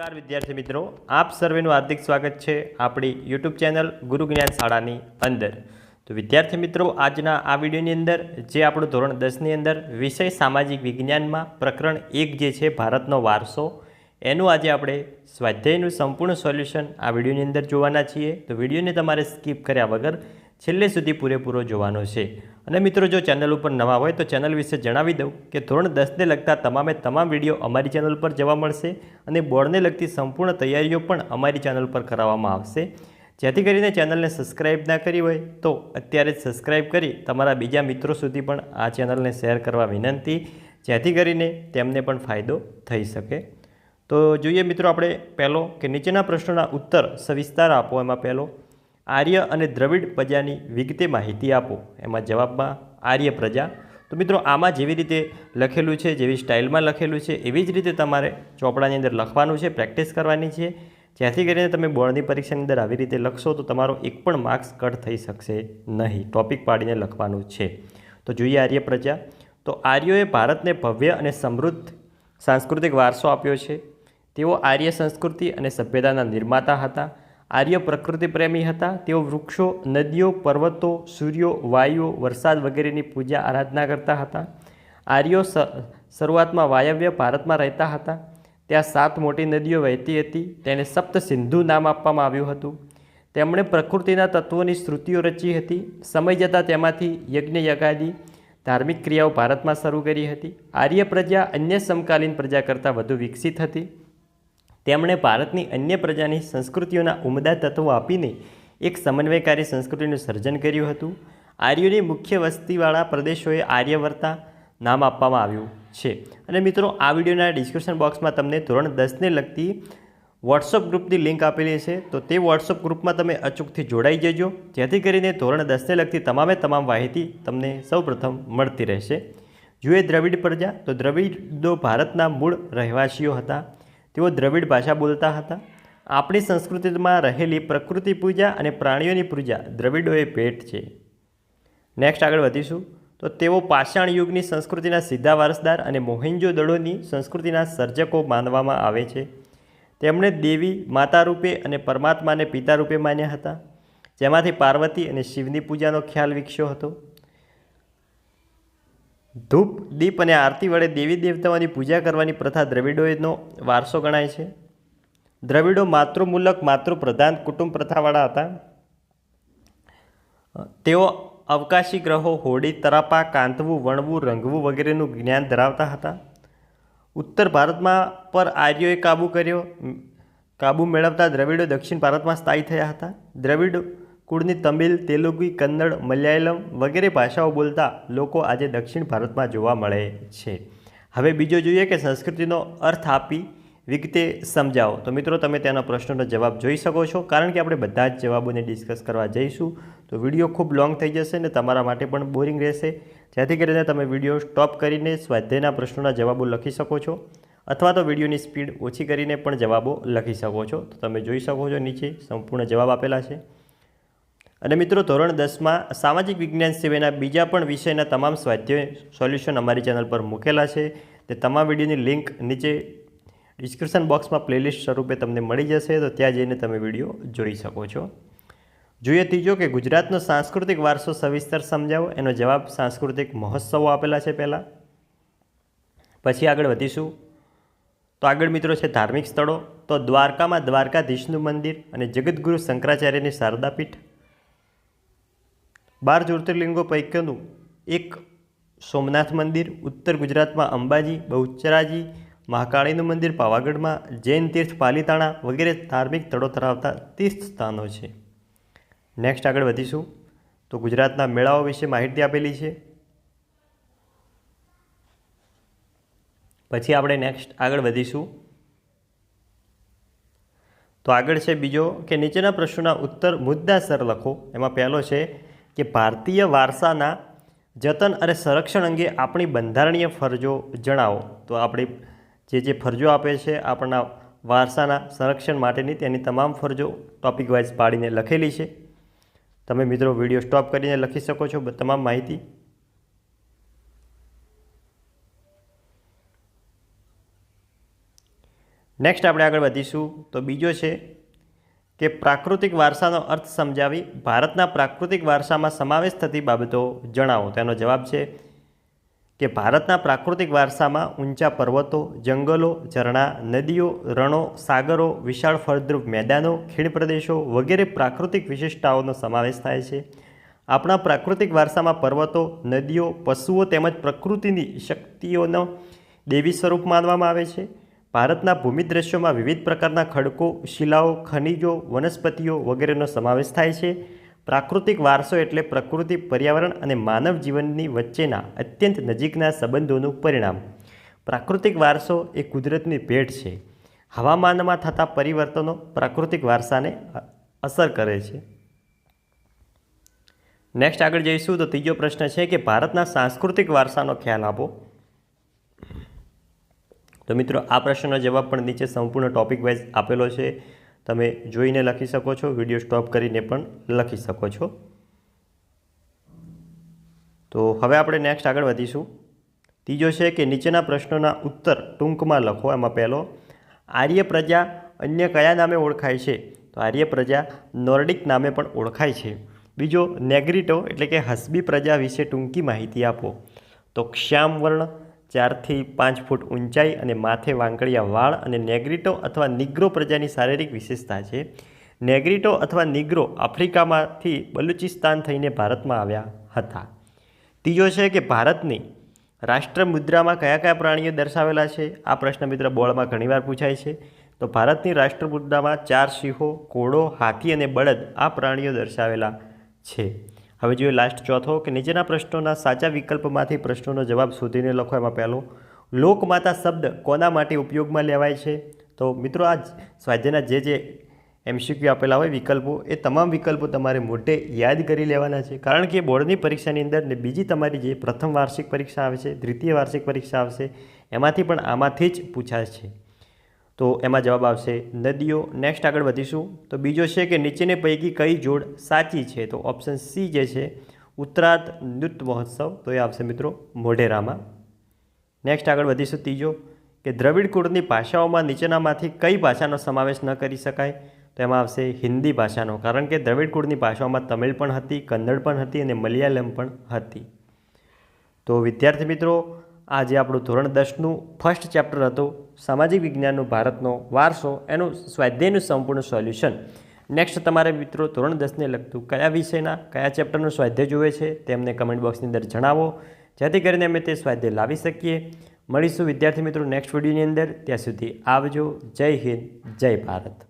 નમસ્કાર, વિદ્યાર્થી મિત્રો. આપ સર્વેનું હાર્દિક સ્વાગત છે આપણી યુટ્યુબ ચેનલ ગુરુ જ્ઞાન શાળાની અંદર. તો વિદ્યાર્થી મિત્રો, આજના આ વિડીયોની અંદર, જે આપણું ધોરણ દસની અંદર વિષય સામાજિક વિજ્ઞાનમાં પ્રકરણ એક જે છે, ભારતનો વારસો, એનું આજે આપણે સ્વાધ્યાયનું સંપૂર્ણ સોલ્યુશન આ વિડીયોની અંદર જોવાના છીએ. તો વિડીયોને તમારે સ્કીપ કર્યા વગર છેલ્લે સુધી પૂરેપૂરો જોવાનો છે. અને મિત્રો, જો ચેનલ ઉપર નવા હોય તો ચેનલ વિશે જણાવી દઉં કે ધોરણ દસને લગતા તમામે તમામ વીડિયો અમારી ચેનલ પર જોવા મળશે અને બોર્ડને લગતી સંપૂર્ણ તૈયારીઓ પણ અમારી ચેનલ પર કરાવવામાં આવશે. જેથી કરીને ચેનલને સબસ્ક્રાઇબ ના કરી હોય તો અત્યારે જ સબસ્ક્રાઇબ કરી તમારા બીજા મિત્રો સુધી પણ આ ચેનલને શેર કરવા વિનંતી. જેથી કરીને તેમને પણ ફાયદો થઈ શકે. તો જોઈએ મિત્રો, આપણે પહેલો કે નીચેના પ્રશ્નોના ઉત્તર સવિસ્તાર આપો એમાં પહેલો. આર્ય અને દ્રવિડ પ્રજાની વિગતે માહિતી આપો. એમાં જવાબમાં આર્ય પ્રજા. તો મિત્રો, આમાં જેવી રીતે લખેલું છે, જેવી સ્ટાઇલમાં લખેલું છે, એવી જ રીતે તમારે ચોપડાની અંદર લખવાનું છે, પ્રેક્ટિસ કરવાની છે. જેથી કરીને તમે બોર્ડની પરીક્ષાની અંદર આવી રીતે લખશો તો તમારો એક પણ માર્ક્સ કટ થઈ શકશે નહીં. ટોપિક પાડીને લખવાનું છે. તો જોઈએ આર્ય પ્રજા. તો આર્યોએ ભારતને ભવ્ય અને સમૃદ્ધ સાંસ્કૃતિક વારસો આપ્યો છે. તેઓ આર્ય સંસ્કૃતિ અને સભ્યતાના નિર્માતા હતા. આર્ય પ્રકૃતિ પ્રેમી હતા. તેઓ વૃક્ષો, નદીઓ, પર્વતો, સૂર્યો, વાયુઓ, વરસાદ વગેરેની પૂજા આરાધના કરતા હતા. આર્યો શરૂઆતમાં વાયવ્ય ભારતમાં રહેતા હતા. ત્યાં સાત મોટી નદીઓ વહેતી હતી. તેને સપ્ત સિંધુ નામ આપવામાં આવ્યું હતું. તેમણે પ્રકૃતિના તત્વોની શ્રુતિઓ રચી હતી. સમય જતાં તેમાંથી યજ્ઞ, યગાદી, ધાર્મિક ક્રિયાઓ ભારતમાં શરૂ કરી હતી. આર્ય પ્રજા અન્ય સમકાલીન પ્રજા કરતાં વધુ વિકસિત હતી. તેમણે ભારતની અન્ય પ્રજાની સંસ્કૃતિઓના ઉમદા તત્વો આપીને એક સમન્વયકારી સંસ્કૃતિનું સર્જન કર્યું હતું. આર્યોની મુખ્ય વસ્તીવાળા પ્રદેશોએ આર્યવર્તા નામ આપવામાં આવ્યું છે. અને મિત્રો, આ વિડીયોના ડિસ્ક્રિપ્શન બોક્સમાં તમને ધોરણ દસને લગતી વોટ્સઅપ ગ્રુપની લિંક આપેલી છે. તો તે વોટ્સઅપ ગ્રુપમાં તમે અચૂકથી જોડાઈ જજો. જેથી કરીને ધોરણ દસને લગતી તમામે તમામ માહિતી તમને સૌપ્રથમ મળતી રહેશે. જુએ દ્રવિડ પ્રજા. તો દ્રવિડો ભારતના મૂળ રહેવાસીઓ હતા. તેઓ દ્રવિડ ભાષા બોલતા હતા. આપણી સંસ્કૃતિમાં રહેલી પ્રકૃતિ પૂજા અને પ્રાણીઓની પૂજા દ્રવિડોએ ભેટ છે. નેક્સ્ટ આગળ વધીશું. તો તેઓ પાષાણ યુગની સંસ્કૃતિના સીધા વારસદાર અને મોહેન્જો દળોની સંસ્કૃતિના સર્જકો માનવામાં આવે છે. તેમણે દેવી માતા રૂપે અને પરમાત્માને પિતા રૂપે માન્યા હતા. જેમાંથી પાર્વતી અને શિવની પૂજાનો ખ્યાલ વિકસ્યો હતો. ધૂપ, દીપ અને આરતી વડે દેવી દેવતાઓની પૂજા કરવાની પ્રથા દ્રવિડોનો વારસો ગણાય છે. દ્રવિડો માતૃમૂલક, માતૃપ્રધાન કુટુંબ પ્રથાવાળા હતા. તેઓ અવકાશી ગ્રહો, હોડી, તરાપા, કાંતવું, વણવું, રંગવું વગેરેનું જ્ઞાન ધરાવતા હતા. ઉત્તર ભારતમાં પર આર્યોએ કાબૂ કર્યો. કાબૂ મેળવતા દ્રવિડો દક્ષિણ ભારતમાં સ્થાયી થયા હતા. દ્રવિડ કુળની તમિલ, તેલુગુ, કન્નડ, મલયાલમ વગેરે ભાષાઓ બોલતા લોકો આજે દક્ષિણ ભારતમાં જોવા મળે છે. હવે બીજો જોઈએ કે સંસ્કૃતિનો અર્થ આપી વિગતે સમજાવો. તો મિત્રો, તમે તેના પ્રશ્નોનો જવાબ જોઈ શકો છો. કારણ કે આપણે બધા જ જવાબોને ડિસ્કસ કરવા જઈશું. તો વીડિયો ખૂબ લોંગ થઈ જશે ને તમારા માટે પણ બોરિંગ રહેશે. જેથી કરીને તમે વીડિયો સ્ટોપ કરીને સ્વાધ્યાયના પ્રશ્નોના જવાબો લખી શકો છો. અથવા તો વિડીયોની સ્પીડ ઓછી કરીને પણ જવાબો લખી શકો છો. તો તમે જોઈ શકો છો નીચે સંપૂર્ણ જવાબ આપેલા છે. અને મિત્રો, ધોરણ દસમાં સામાજિક વિજ્ઞાન સિવાયના બીજા પણ વિષયના તમામ સ્વાધ્યાય સોલ્યુશન અમારી ચેનલ પર મૂકેલા છે. તે તમામ વિડીયોની લિંક નીચે ડિસ્ક્રિપ્શન બોક્સમાં પ્લેલિસ્ટ સ્વરૂપે તમને મળી જશે, તો ત્યાં જઈને તમે વીડિયો જોઈ શકો છો. જોઈએ ત્રીજો કે ગુજરાતનો સાંસ્કૃતિક વારસો સવિસ્તર સમજાવો. એનો જવાબ સાંસ્કૃતિક મહોત્સવો આપેલા છે પહેલાં. પછી આગળ વધીશું. તો આગળ મિત્રો છે ધાર્મિક સ્થળો. તો દ્વારકામાં દ્વારકાધીશનું મંદિર અને જગતગુરુ શંકરાચાર્યની શારદાપીઠ. બાર જ્યોતિર્લિંગો પૈકીનું એક સોમનાથ મંદિર, ઉત્તર ગુજરાતમાં અંબાજી, બહુચરાજી, મહાકાળીનું મંદિર, પાવાગઢમાં જૈન તીર્થ, પાલીતાણા વગેરે ધાર્મિક સ્થળો ધરાવતા તીર્થ સ્થાનો છે. નેક્સ્ટ આગળ વધીશું. તો ગુજરાતના મેળાઓ વિશે માહિતી આપેલી છે. પછી આપણે નેક્સ્ટ આગળ વધીશું. તો આગળ છે બીજો કે નીચેના પ્રશ્નોના ઉત્તર મુદ્દાસર લખો. એમાં પહેલો છે કે ભારતીય વારસાના જતન અને સંરક્ષણ અંગે આપણી બંધારણીય ફરજો જણાવો. તો આપણી જે જે ફરજો આપે છે, આપણા વારસાના સંરક્ષણ માટેની તેની તમામ ફરજો ટોપિક વાઇઝ પાડીને લખેલી છે. તમે મિત્રો વીડિયો સ્ટોપ કરીને લખી શકો છો તમામ માહિતી. નેક્સ્ટ આપણે આગળ વધીશું. તો બીજો છે કે પ્રાકૃતિક વારસાનો અર્થ સમજાવી ભારતના પ્રાકૃતિક વારસામાં સમાવેશ થતી બાબતો જણાવો. તેનો જવાબ છે કે ભારતના પ્રાકૃતિક વારસામાં ઊંચા પર્વતો, જંગલો, ઝરણા, નદીઓ, રણો, સાગરો, વિશાળ ફળદ્રુપ મેદાનો, ખીણ પ્રદેશો વગેરે પ્રાકૃતિક વિશિષ્ટતાઓનો સમાવેશ થાય છે. આપણા પ્રાકૃતિક વારસામાં પર્વતો, નદીઓ, પશુઓ તેમજ પ્રકૃતિની શક્તિઓનો દેવી સ્વરૂપ માનવામાં આવે છે. ભારતના ભૂમિ દ્રશ્યોમાં વિવિધ પ્રકારના ખડકો, શિલાઓ, ખનિજો, વનસ્પતિઓ વગેરેનો સમાવેશ થાય છે. પ્રાકૃતિક વારસો એટલે પ્રકૃતિ, પર્યાવરણ અને માનવ જીવનની વચ્ચેના અત્યંત નજીકના સંબંધોનું પરિણામ. પ્રાકૃતિક વારસો એ કુદરતની ભેટ છે. હવામાનમાં થતા પરિવર્તનો પ્રાકૃતિક વારસાને અસર કરે છે. નેક્સ્ટ આગળ જઈશું તો ત્રીજો પ્રશ્ન છે કે ભારતના સાંસ્કૃતિક વારસાનો ખ્યાલ આપો. તો મિત્રો, આ પ્રશ્નનો જવાબ પણ નીચે સંપૂર્ણ ટોપિક વાઇઝ આપેલો છે. તમે જોઈને લખી શકો છો વીડિયો સ્ટોપ કરીને પણ લખી શકો છો. તો હવે આપણે નેક્સ્ટ આગળ વધીશું. ત્રીજો છે કે નીચેના પ્રશ્નોના ઉત્તર ટૂંકમાં લખો. એમાં પહેલો, આર્ય પ્રજા અન્ય કયા નામે ઓળખાય છે? તો આર્ય પ્રજા નોર્ડિક નામે પણ ઓળખાય છે. બીજો, નેગ્રીટો એટલે કે હસબી પ્રજા વિશે ટૂંકી માહિતી આપો. તો ક્ષ્યામવર્ણ વર્ણ ચારથી પાંચ ફૂટ ઊંચાઈ અને માથે વાંકડિયા વાળ અને નેગ્રીટો અથવા નિગ્રો પ્રજાની શારીરિક વિશેષતા છે. નેગ્રીટો અથવા નિગ્રો આફ્રિકામાંથી બલુચિસ્તાન થઈને ભારતમાં આવ્યા હતા. ત્રીજો છે કે ભારતની રાષ્ટ્ર મુદ્રામાં કયા કયા પ્રાણીઓ દર્શાવેલા છે? આ પ્રશ્ન મિત્ર બોર્ડમાં ઘણીવાર પૂછાય છે. તો ભારતની રાષ્ટ્ર મુદ્રામાં ચાર સિંહો, ઘોડો, હાથી અને બળદ આ પ્રાણીઓ દર્શાવેલા છે. હવે જોઈએ લાસ્ટ ચોથો કે નીચેના પ્રશ્નોના સાચા વિકલ્પમાંથી પ્રશ્નોનો જવાબ શોધીને લખો એમાં પહેલો. લોકમાતા શબ્દ કોના માટે ઉપયોગમાં લેવાય છે? તો મિત્રો, આ સ્વાધ્યાયના જે જે એમસીક્યુ આપેલા હોય, વિકલ્પો, એ તમામ વિકલ્પો તમારે મોટે યાદ કરી લેવાના છે. કારણ કે બોર્ડની પરીક્ષાની અંદર ને બીજી તમારી જે પ્રથમ વાર્ષિક પરીક્ષા આવે છે, દ્વિતીય વાર્ષિક પરીક્ષા આવશે, એમાંથી પણ આમાંથી જ પૂછાય છે. તો એમાં જવાબ આવશે, નદીઓ નેક્સ્ટ આગળ વધીશું. તો બીજો છે કે નીચેની પૈકી કઈ જોડ સાચી છે? તો ઓપ્શન સી જે છે, ઉત્તરાર્ધ નૃત્ય મહોત્સવ. તો એ આવશે મિત્રો મોઢેરામાં. નેક્સ્ટ આગળ વધીશું ત્રીજો, કે દ્રવિડ કુળની ભાષાઓમાં નીચેનામાંથી કઈ ભાષાનો સમાવેશ ન કરી શકાય? તો એમાં આવશે હિન્દી ભાષાનો, કારણ કે દ્રવિડ કુળની ભાષાઓમાં તમિળ પણ હતી, કન્નડ પણ હતી અને મલયાલમ પણ હતી. તો વિદ્યાર્થી મિત્રો આ જે આપણું ધોરણ દસનું ફર્સ્ટ ચેપ્ટર હતું. સામાજિક વિજ્ઞાનનું ભારતનો વારસો. એનું સ્વાધ્યાયનું સંપૂર્ણ સોલ્યુશન નેક્સ્ટ તમારે મિત્રો ધોરણ દસને લગતું કયા વિષયના, કયા ચેપ્ટરનું સ્વાધ્યાય જોવે છે, તેમને કમેન્ટ બોક્સની અંદર જણાવો. જેથી કરીને અમે તે સ્વાધ્યાય લાવી શકીએ. મળીશું વિદ્યાર્થી મિત્રો નેક્સ્ટ વિડીયોની અંદર. ત્યાં સુધી આવજો. જય હિન્દ. જય ભારત.